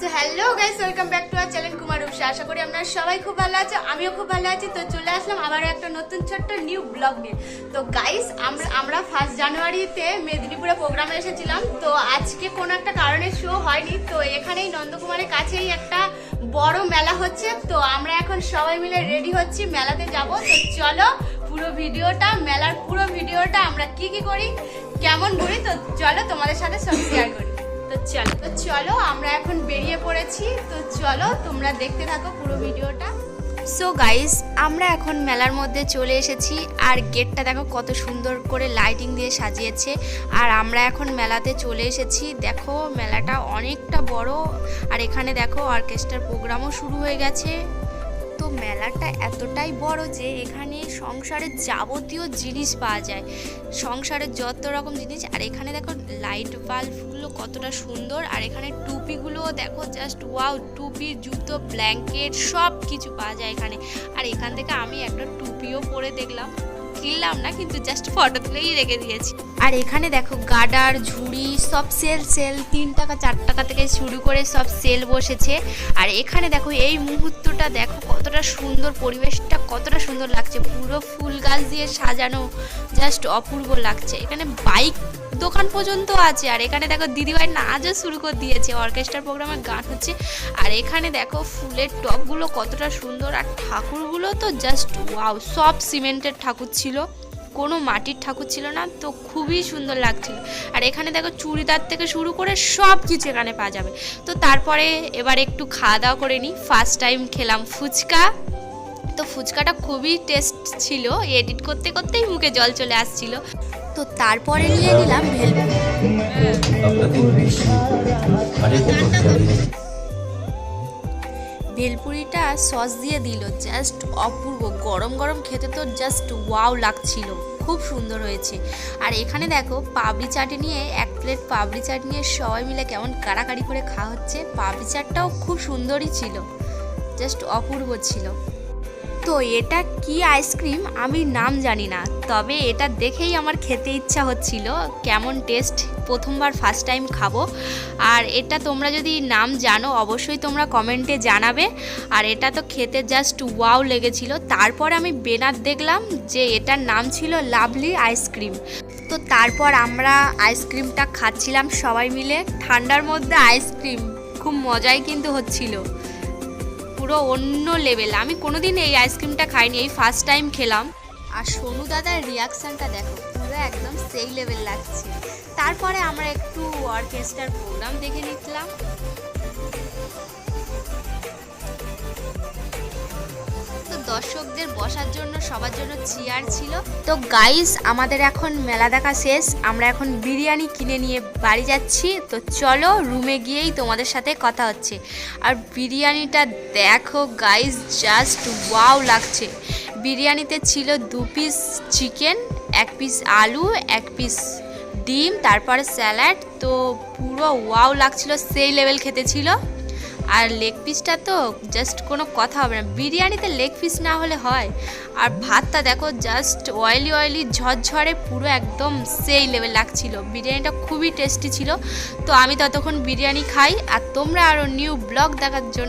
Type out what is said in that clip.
So hello guys welcome back to our channel Kumar Rupsa আশা করি আপনারা সবাই খুব ভালো আছে, আমিও খুব ভালো আছি। তো চলে আসলাম আবার একটা নতুন ছোট্ট নিউ ব্লগ নিয়ে। তো গাইস আমরা আমরা ফার্স্ট জানুয়ারিতে মেদিনীপুরে প্রোগ্রামে এসেছিলাম। তো আজকে কোনো একটা কারণে শো হয়নি। তো এখানেই নন্দকুমারের কাছেই একটা বড় মেলা হচ্ছে। তো আমরা এখন সবাই মিলে রেডি হচ্ছি, মেলাতে যাব। তো চলো পুরো ভিডিওটা, মেলার পুরো ভিডিওটা আমরা কি কি করি, কেমন করি তো চলো তোমাদের সাথে সব শেয়ার করি। চলো, তো চলো, আমরা এখন বেরিয়ে পড়েছি। তো চলো, তোমরা দেখতে থাকো পুরো ভিডিওটা। সো গাইস আমরা এখন মেলার মধ্যে চলে এসেছি, আর গেটটা দেখো কত সুন্দর করে লাইটিং দিয়ে সাজিয়েছে। আর আমরা এখন মেলাতে চলে এসেছি। দেখো, মেলাটা অনেকটা বড়। আর এখানে দেখো অর্কেস্ট্রার প্রোগ্রামও শুরু হয়ে গেছে। তো মেলাটা এতটাই বড় যে এখানে সংসারের যাবতীয় জিনিস পাওয়া যায়। সংসারের যত রকম জিনিস, আর এখানে দেখো লাইট বাল্বগুলো কতটা সুন্দর, আর এখানে টুপিগুলো দেখো জাস্ট ওয়াও টুপি, জুতো ব্ল্যাঙ্কেট সব কিছু পাওয়া যায় এখানে। আর এখান থেকে আমি একটা টুপিও পরে দেখলাম। কিনলাম না, কিন্তু জাস্ট ফটো তুলেই রেখে দিয়েছি। আর এখানে দেখো গাডার, ঝুড়ি, সব সেল সেল তিন টাকা, চার টাকা থেকে শুরু করে সব সেল বসেছে। আর এখানে দেখো এই মুহূর্তটা দেখো কতটা সুন্দর পরিবেশটা, কতটা সুন্দর লাগছে। পুরো ফুল গাছ দিয়ে সাজানো জাস্ট অপূর্ব লাগছে। এখানে বাইক দোকান পর্যন্ত আছে। আর এখানে দেখো দিদিভাই নাচও শুরু করে দিয়েছে। অর্কেস্ট্রার প্রোগ্রামে গান হচ্ছে। আর এখানে দেখো ফুলের টপগুলো কতটা সুন্দর। আর ঠাকুরগুলো তো জাস্ট ওয়াও সব সিমেন্টের ঠাকুর ছিল। কোনো মাটির ঠাকুর ছিল না, তো খুবই সুন্দর লাগছিল। আর এখানে দেখো চুড়িদার থেকে শুরু করে সব কিছু এখানে পাওয়া যাবে। তো তারপরে এবার একটু খাওয়া দাওয়া করে নিই। ফার্স্ট টাইম খেলাম ফুচকা। তো ফুচকাটা খুবই টেস্ট ছিল এডিট করতে করতেই মুখে জল চলে আসছিল। তো তারপরে নিয়ে নিলাম ভেলপুরি। ভেলপুরিটা সস দিয়ে দিল জাস্ট অপূর্ব। গরম গরম খেতে তো জাস্ট ওয়াও লাগছিল। খুব সুন্দর হয়েছে। আর এখানে দেখো, পাবড়ি চাট নিয়ে এক প্লেট পাবড়ি চাট নিয়ে সবাই মিলে কেমন কাড়াকাড়ি করে খাওয়া হচ্ছে। পাবড়ি চাটটাও খুব সুন্দরই ছিল জাস্ট অপূর্ব ছিল। তো এটা কি আইসক্রিম? আমি নাম জানি না, তবে এটা দেখেই আমার খেতে ইচ্ছা হচ্ছিল। কেমন টেস্ট? প্রথমবার ফার্স্ট টাইম খাব। আর এটা তোমরা যদি নাম জানো, অবশ্যই তোমরা কমেন্টে জানাবে। আর এটা তো খেতে জাস্ট ওয়াও লেগেছিল। তারপর আমি বেনার দেখলাম যে এটার নাম ছিল লাভলি আইসক্রিম। তো তারপর আমরা আইসক্রিমটা খাচ্ছিলাম সবাই মিলে। ঠান্ডার মধ্যে আইসক্রিম, খুব মজাই কিন্তু হচ্ছিল। পুরো অন্য লেভেল আমি কোনোদিন এই আইসক্রিমটা খাইনি, এই ফার্স্ট টাইম খেলাম। আর সোনু দাদার রিয়াকশানটা দেখো, পুরো একদম সেই লেভেল লাগছে। তারপরে আমরা একটু অর্কেস্ট্রার প্রোগ্রাম দেখে নিলাম দর্শকদের বসার জন্য, সবার জন্য চেয়ার ছিল। তো গাইস আমাদের এখন মেলা দেখা শেষ। আমরা এখন বিরিয়ানি কিনে নিয়ে বাড়ি যাচ্ছি। তো চলো রুমে গিয়েই তোমাদের সাথে কথা হচ্ছে। আর বিরিয়ানিটা দেখো গাইস জাস্ট ওয়াও লাগছে। বিরিয়ানিতে ছিল দু পিস চিকেন এক পিস আলু, এক পিস ডিম, তারপরে স্যালাড তো পুরো ওয়াও লাগছিল, সেই লেভেল খেতে ছিল। আর লেগ পিসটা তো জাস্ট কোনো কথা হবে না। বিরিয়ানিতে লেগ পিস না হলে হয়। আর ভাতটা দেখো জাস্ট অয়েলি অয়েলি ঝরঝরে, পুরো একদম সেই লেভেল লাগছিল। বিরিয়ানিটা খুবই টেস্টি ছিল। তো আমি ততক্ষণ বিরিয়ানি খাই। আর তোমরা আরও নিউ ব্লগ দেখার জন্য